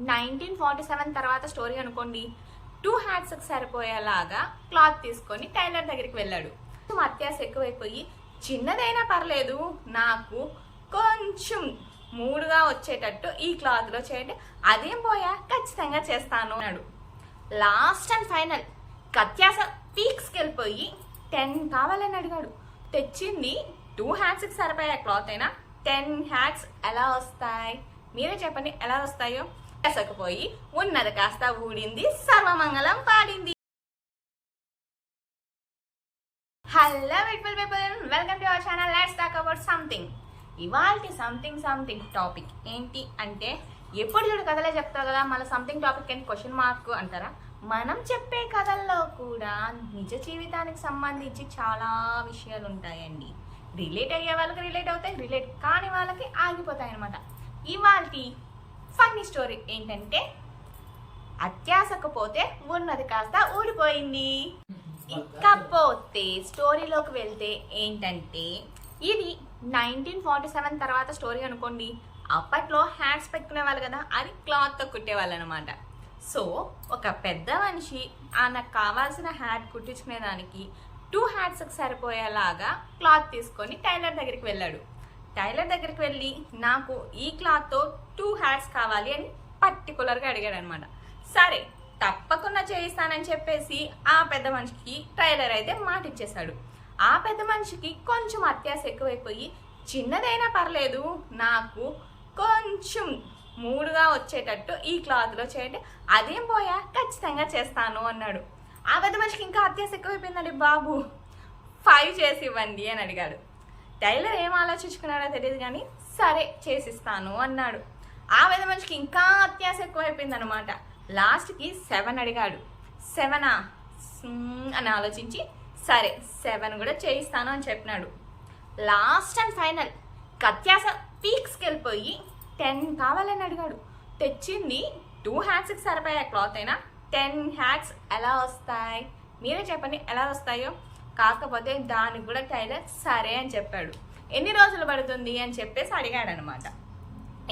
Nineteen forty seven తర్వాత story అనుకోండి. Two హ్యాట్స్కి సరిపోయేలాగా క్లాత్ తీసుకొని టైలర్ దగ్గరికి వెళ్ళాడు. కొంచెం ఎక్కువైపోయి చిన్నదైనా పర్లేదు నాకు కొంచెం మూడుగా వచ్చేటట్టు ఈ క్లాత్లో చేయండి. అదేం పోయా? ఖచ్చితంగా చేస్తాను అన్నాడు. లాస్ట్ అండ్ ఫైనల్ కత్యాస పీక్స్కి వెళ్ళిపోయి టెన్ కావాలని అడిగాడు. తెచ్చింది టూ హ్యాట్స్కి సరిపోయే క్లాత్ అయినా టెన్ హ్యాట్స్ ఎలా వస్తాయి? మీరే చెప్పండి ఎలా వస్తాయో? పోయి ఉన్నది కాస్త ఊడింది సర్వమంగళం పాడింది. Hello beautiful people welcome to our channel let's talk about something ఇవాళ సంథింగ్ సంథింగ్ టాపిక్ ఏంటి అంటే ఎప్పుడు చూడు కథలే చెప్తావు కదా మళ్ళీ సంథింగ్ టాపిక్ అని క్వశ్చన్ మార్క్ అంటారా? మనం చెప్పే కథల్లో కూడా నిజ జీవితానికి సంబంధించి చాలా విషయాలు ఉంటాయండి. రిలేట్ అయ్యే వాళ్ళకి రిలేట్ అవుతాయి రిలేట్ కాని వాళ్ళకి ఆగిపోతాయి అనమాట ఇవాళ ఫన్నీ స్టోరీ ఏంటంటే అత్యాసకపోతే ఉన్నది కాస్త ఊడిపోయింది. ఇకపోతే స్టోరీలోకి వెళ్తే ఏంటంటే ఇది నైన్టీన్ ఫార్టీ సెవెన్ తర్వాత స్టోరీ అనుకోండి అప్పట్లో హ్యాండ్స్ పెట్టుకునే వాళ్ళు కదా అది క్లాత్తో కుట్టేవాళ్ళు అనమాట సో ఒక పెద్ద మనిషి ఆయనకు కావాల్సిన హ్యాట్ కుట్టించుకునేదానికి టూ హ్యాట్స్కి సరిపోయేలాగా క్లాత్ తీసుకొని టైలర్ దగ్గరికి వెళ్ళాడు. టైలర్ దగ్గరికి వెళ్ళి నాకు ఈ క్లాత్తో టూ హ్యాట్స్ కావాలి అని పర్టికులర్గా అడిగాడు అనమాట సరే తప్పకుండా చేయిస్తానని చెప్పేసి ఆ పెద్ద మనిషికి టైలర్ అయితే మాట ఇచ్చేశాడు ఆ పెద్ద మనిషికి కొంచెం అత్యాస ఎక్కువైపోయి చిన్నదైనా పర్లేదు నాకు కొంచెం మూడుగా వచ్చేటట్టు ఈ క్లాత్లో చేయండి అదేం పోయా? ఖచ్చితంగా చేస్తాను అన్నాడు. ఆ పెద్ద మనిషికి ఇంకా అత్యాస ఎక్కువైపోయిందండి బాబు. ఫైవ్ చేసి ఇవ్వండి అని అడిగాడు. టైలర్ ఏం ఆలోచించుకున్నాడో తెలియదు కానీ సరే చేసిస్తాను అన్నాడు. ఆ పెద్ద మనిషికి ఇంకా అత్యాస ఎక్కువైపోయింది అనమాట లాస్ట్కి సెవెన్ అడిగాడు. సెవెనా? అని ఆలోచించి సరే సెవెన్ కూడా చేయిస్తాను అని చెప్పినాడు. లాస్ట్ అండ్ ఫైనల్ కత్యాస పీక్స్కి వెళ్ళిపోయి టెన్ కావాలని అడిగాడు. తెచ్చింది టూ హ్యాట్స్కి సరిపోయే క్లాత్ అయినా టెన్ హ్యాట్స్ ఎలా వస్తాయి? మీరే చెప్పండి ఎలా వస్తాయో. కాకపోతే దానికి కూడా టైలర్ సరే అని చెప్పాడు. ఎన్ని రోజులు పడుతుంది అని చెప్పేసి అడిగాడు అనమాట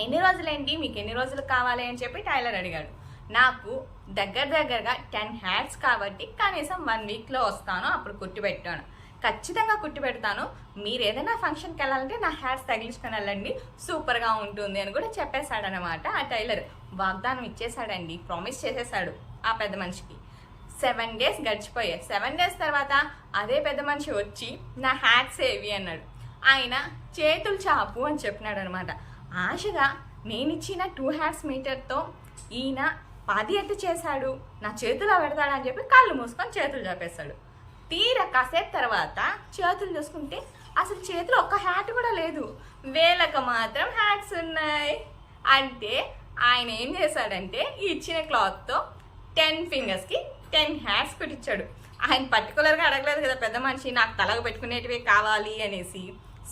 ఎన్ని రోజులేంటి? మీకు ఎన్ని రోజులు కావాలి అని చెప్పి టైలర్ అడిగాడు. నాకు దగ్గర దగ్గరగా టెన్ హ్యాట్స్ కాబట్టి కనీసం వన్ వీక్లో వస్తాను అప్పుడు కుట్టి పెట్టాను. ఖచ్చితంగా కుట్టి పెడతాను. మీరు ఏదైనా ఫంక్షన్కి వెళ్ళాలంటే నా హ్యాట్స్ తగిలించుకొని వెళ్ళండి. సూపర్గా ఉంటుంది అని కూడా చెప్పేశాడనమాట ఆ టైలర్. వాగ్దానం ఇచ్చేశాడండి ప్రామిస్ చేసేసాడు ఆ పెద్ద మనిషికి. సెవెన్ డేస్ గడిచిపోయాయి. సెవెన్ డేస్ తర్వాత అదే పెద్ద మనిషి వచ్చి నా హ్యాట్స్ ఏవి అన్నాడు. ఆయన చేతులు చాపు అని చెప్పినాడు అనమాట ఆశగా నేను ఇచ్చిన టూ హ్యాట్స్ మీటర్తో ఈయన పది ఎత్తు చేశాడు నా చేతిలో పెడతాడని చెప్పి కళ్ళు మూసుకొని చేతులు చాపేశాడు. తీర కాసేపు తర్వాత చేతులు చూసుకుంటే అసలు చేతిలో ఒక్క హ్యాట్ కూడా లేదు. వేలకు మాత్రం హ్యాట్స్ ఉన్నాయి. అంటే ఆయన ఏం చేశాడంటే ఇచ్చిన క్లాత్తో టెన్ ఫింగర్స్కి టెన్ హ్యాట్స్ కుట్టించాడు ఆయన పర్టికులర్గా అడగలేదు కదా పెద్ద మనిషి నాకు తలకు పెట్టుకునేటివి కావాలి అనేసి.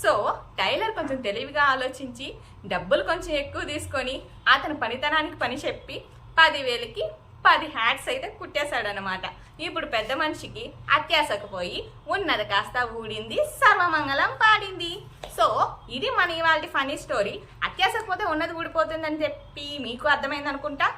సో టైలర్ కొంచెం తెలివిగా ఆలోచించి డబ్బులు కొంచెం ఎక్కువ తీసుకొని అతని పనితనానికి పని చెప్పి పదివేలకి పది హ్యాట్స్ అయితే కుట్టేశాడనమాట ఇప్పుడు పెద్ద మనిషికి అత్యాసకపోయి ఉన్నది కాస్త ఊడింది సర్వమంగళం పాడింది. సో ఇది మన ఇవాళ ఫనీ స్టోరీ అత్యాసకపోతే ఉన్నది ఊడిపోతుందని చెప్పి మీకు అర్థమైంది అనుకుంటా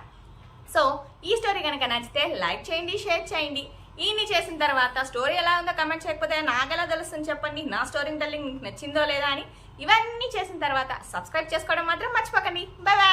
సో ఈ స్టోరీ కనుక నచ్చితే లైక్ చేయండి షేర్ చేయండి. ఈయన్ని చేసిన తర్వాత స్టోరీ ఎలా ఉందో కమెంట్ చేయకపోతే నాకెలా తెలుస్తుంది చెప్పండి? నా స్టోరీ తల్లి మీకు నచ్చిందో లేదా అని. ఇవన్నీ చేసిన తర్వాత సబ్స్క్రైబ్ చేసుకోవడం మాత్రం మర్చిపోకండి. Bye bye